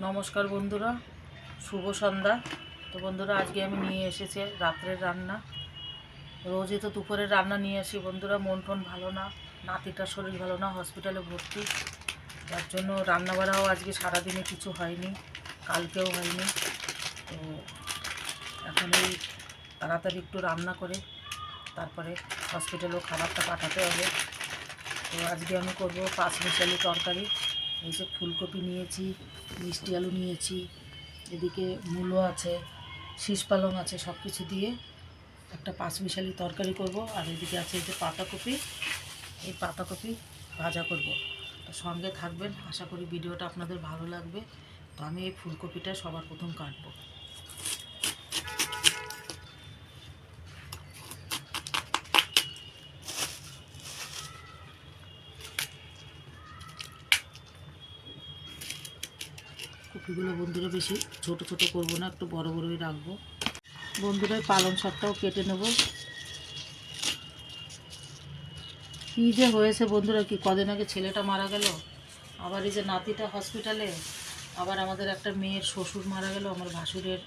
নমস্কার বন্ধুরা, শুভ সন্ধ্যা। তো বন্ধুরা, আজকে আমি নিয়ে এসেছি রাত্রের রান্না। রোজই তো দুপুরের রান্না নিয়ে আসি বন্ধুরা, মন টন ভালো না, নাতিটার শরীর ভালো না, হসপিটালে ভর্তি। তার জন্য রান্না বাড়াও আজকে সারাদিনে কিছু হয়নি, কালকেও হয়নি। তো এখন এই তাড়াতাড়ি একটু রান্না করে, তারপরে হসপিটালেও খাবারটা পাঠাতে হবে। তো আজকে আমি করব পাঁচ মিশালি তরকারি। এই যে ফুলকপি নিয়েছি, মিষ্টি আলু নিয়েছি, এদিকে মূলো আছে, শীষ পালং আছে সব কিছু দিয়ে একটা পাঁচ মিশালি তরকারি করব, আর এদিকে আছে এই যে পাতাকপি। এই পাতাকপি ভাজা করব। তো সঙ্গে থাকবেন, আশা করি ভিডিওটা আপনাদের ভালো লাগবে। তো আমি এই ফুলকপিটা সবার প্রথম কাটবো। কপিগুলো বন্ধুরা বেশি ছোট ছোট করব না, একটু বড় বড়ই রাখব। বন্ধুরা পালং শাকটাও কেটে নেব। কী যে হয়েছে বন্ধুরা, কি কদিন আগে ছেলেটা মারা গেল, আবার এই যে নাতিটা হসপিটালে, আবার আমাদের একটা মেয়ের শ্বশুর মারা গেল, আমার ভাসুরের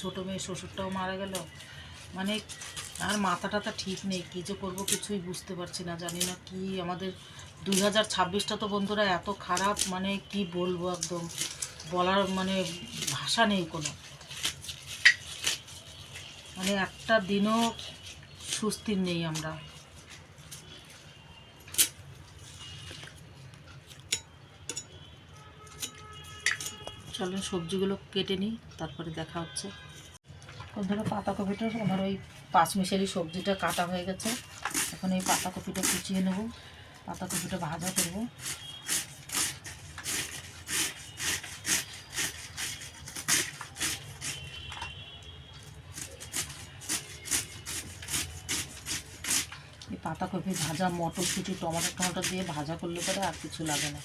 ছোট মেয়ের শ্বশুরটাও মারা গেল। মানে আর মাথা টাথা ঠিক নেই, কী যে করব কিছুই বুঝতে পারছি না, জানি না কি আমাদের দুই হাজার ছাব্বিশটা তো বন্ধুরা এত খারাপ মানে কি বলব একদম। বলার মানে ভাষা নেই কোনো। মানে একটা দিনও সুস্থির নেই আমরা। চলেন সবজিগুলো কেটে নিই, তারপরে দেখা হচ্ছে। ধরো পাতাকপিটা আমার ওই পাঁচ মিশালি সবজিটা কাটা হয়ে গেছে। এখন এই পাতাকপিটা কুচিয়ে নেব। পাতাকপিটা ভাজা করব। পাতাকপি, ভাজা মটরশুঁটি টমাটো টমাটো দিয়ে ভাজা করলে পরে আর কিছু লাগে না।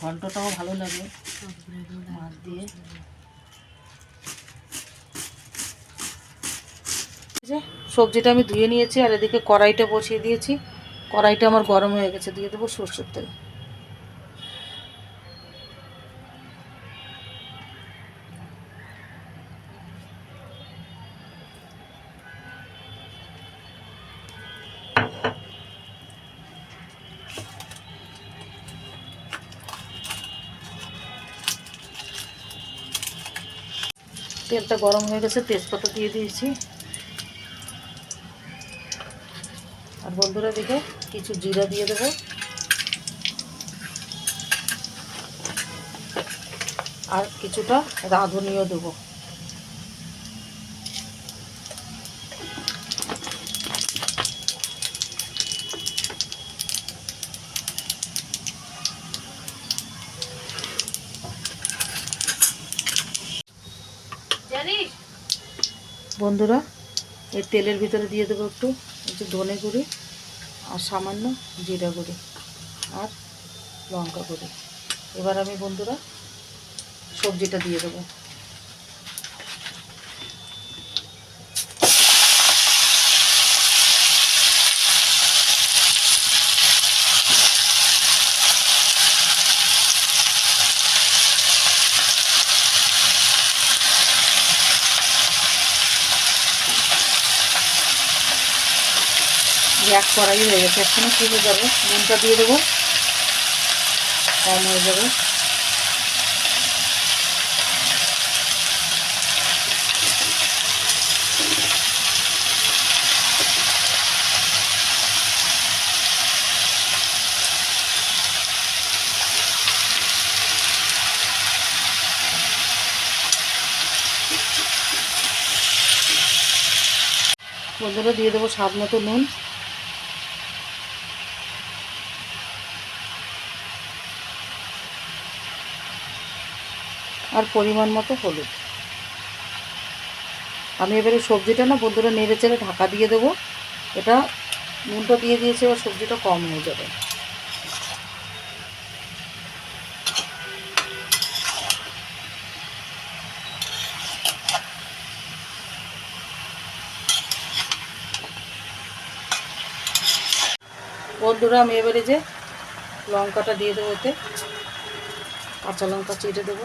ঘন্টটাও ভালো লাগে। মাছ দিয়ে। সবজিটা আমি ধুয়ে নিয়েছি আর এদিকে কড়াইটা বসিয়ে দিয়েছি। কড়াইটা আমার গরম হয়ে গেছে, দিয়ে দেবো সর্ষের তেল। তেলটা গরম হয়ে গেছে, তেজপাতা দিয়ে দিয়েছি। আর বন্ধুরা দেখে, কিছু জিরা দিয়ে দেবো। আর কিছুটা রাঁধুনিও দেবো। বন্ধুরা, এই তেলের ভিতরে দিয়ে দেবো একটু একটু ধনে গুঁড়ি আর সামান্য জিরা গুঁড়ি আর লঙ্কা গুঁড়ি। এবার আমি বন্ধুরা সবজিটা দিয়ে দেবো। এক কড়াই হয়ে গেছে। এখানে কী হয়ে যাবে? নুনটা দিয়ে দেবো। কম হয়ে যাবে। বন্ধুরা দিয়ে দেবো স্বাদ মতো নুন। আর পরিমাণ মতো হলুদ। আমি এবারে সবজিটা না বন্ধুরা নেড়ে চেড়ে ঢাকা দিয়ে দেবো। এটা নুনটা দিয়ে দিয়েছে, এবার সবজিটা কম হয়ে যাবে। বন্ধুরা, আমি এবারে যে লঙ্কাটা দিয়ে দেবো এতে, কাঁচা লঙ্কা চিড়ে দেবো।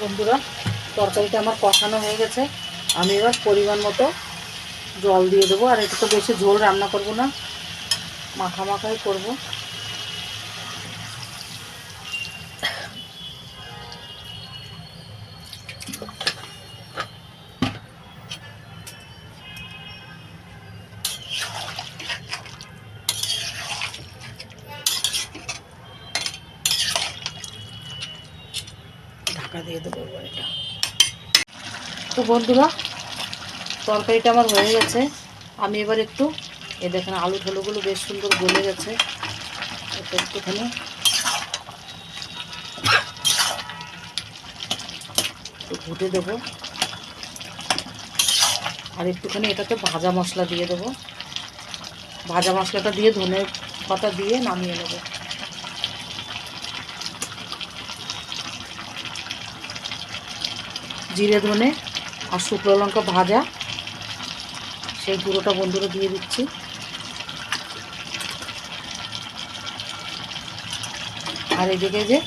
বন্ধুরা, তরকারিটা আমার কষানো হয়ে গেছে। আমি এবার পরিমাণ মতো জল দিয়ে দেবো, আর এটা তো বেশি ঝোল রান্না করব না মাখা মাখাই করব। দিয়ে দেবো এবার এটা। তো বন্ধুরা, তরকারিটা আমার হয়ে গেছে। আমি এবার একটু এ দেখেন আলু ঠোলোগুলো বেশ সুন্দর গলে গেছে। এটা একটুখানি। একটু ঘুটে দেবো। আর একটুখানি এটাতে ভাজা মশলা দিয়ে দেবো। ভাজা মশলাটা দিয়ে ধনে পাতা দিয়ে নামিয়ে নেব। জিরে ধনে আর শুকনো লঙ্কা ভাজা, সেই গুঁড়োটা বন্ধুরা দিয়ে দিচ্ছি। আর এদিকে যে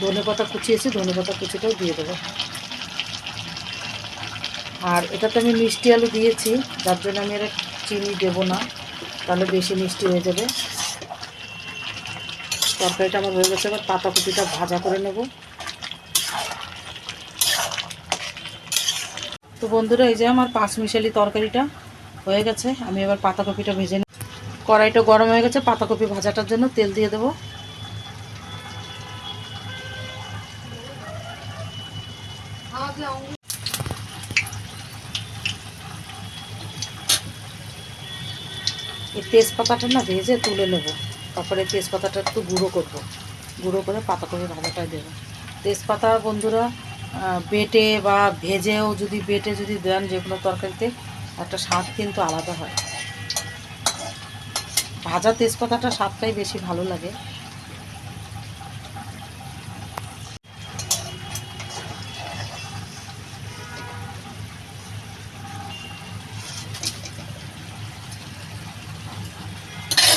ধনে পাতা কুচিয়েছি ধনে পাতা কুচিটাও দিয়ে দেবো। আর এটাতে আমি মিষ্টি আলু দিয়েছি, যার জন্য আমি এটা চিনি দেবো না, তাহলে বেশি মিষ্টি হয়ে যাবে। তরকারিটা আমার হয়ে গেছে, এবার পাতাকপিটা ভাজা করে নেব। তো বন্ধুরা, এই যে আমার পাঁচ মিশালি তরকারিটা হয়ে গেছে। আমি এবার পাতাকপিটা ভেজে নিই কড়াইটা গরম হয়ে গেছে, পাতাকপি ভাজাটার জন্য তেল দিয়ে দেবো। এই তেজপাতাটা না ভেজে তুলে নেব। তারপরে তেজপাতাটা একটু গুঁড়ো করব। গুঁড়ো করে পাতাকপি ভাজাটা দেবো। তেজপাতা বন্ধুরা বেটে বা ভেজেও যদি বেটে যদি দেন যে কোনো তরকারিতে, একটা স্বাদ কিন্তু আলাদা হয়। ভাজা তেজপাতাটা স্বাদটাই বেশি ভালো লাগে।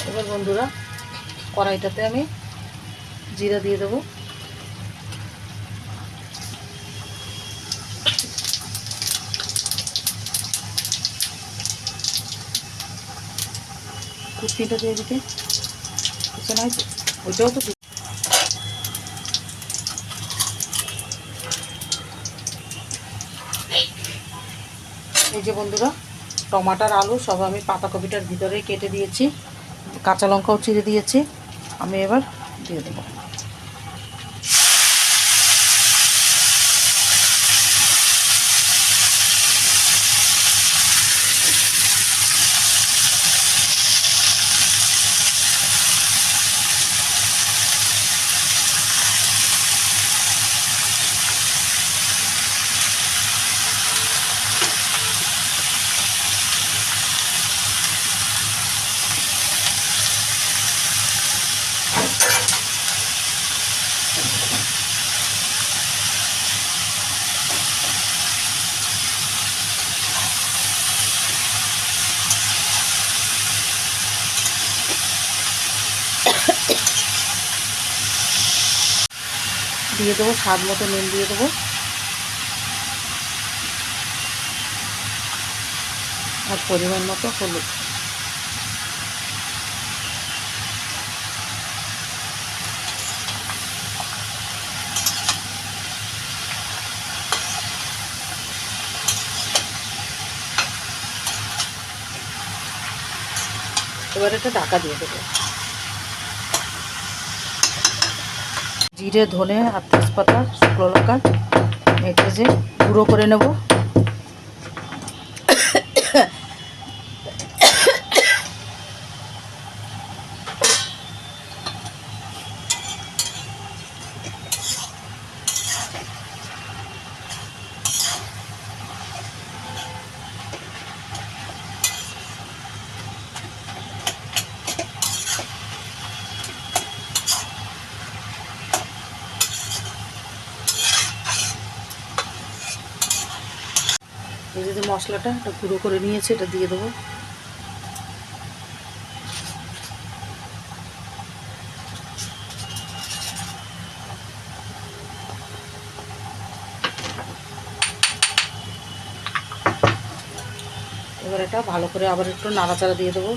এবার বন্ধুরা, কড়াইটাতে আমি জিরা দিয়ে দেবো। কুটনিটা দিয়ে দিতে। পিছনে নয় তো এই যে বন্ধুরা, টমাটার আলু সব আমি পাতাকপিটার ভিতরে কেটে দিয়েছি। কাঁচা লঙ্কাও চিড়ে দিয়েছি। আমি এবার দিয়ে দেবো। দিয়ে দেবো, স্বাদ মতো নুন দিয়ে দেবো। আর পরিমাণ মতো হলুদ। এবার এটা ঢাকা দিয়ে দেবো। জিরে ধনে আর তেজপাতা শুকনো লঙ্কা মেখে যে গুঁড়ো করে নেব। মশলাটা এটা গুঁড়ো করে নিয়েছে, এটা দিয়ে দেবো। এবার এটা ভালো করে আবার একটু নাড়াচাড়া দিয়ে দেবো।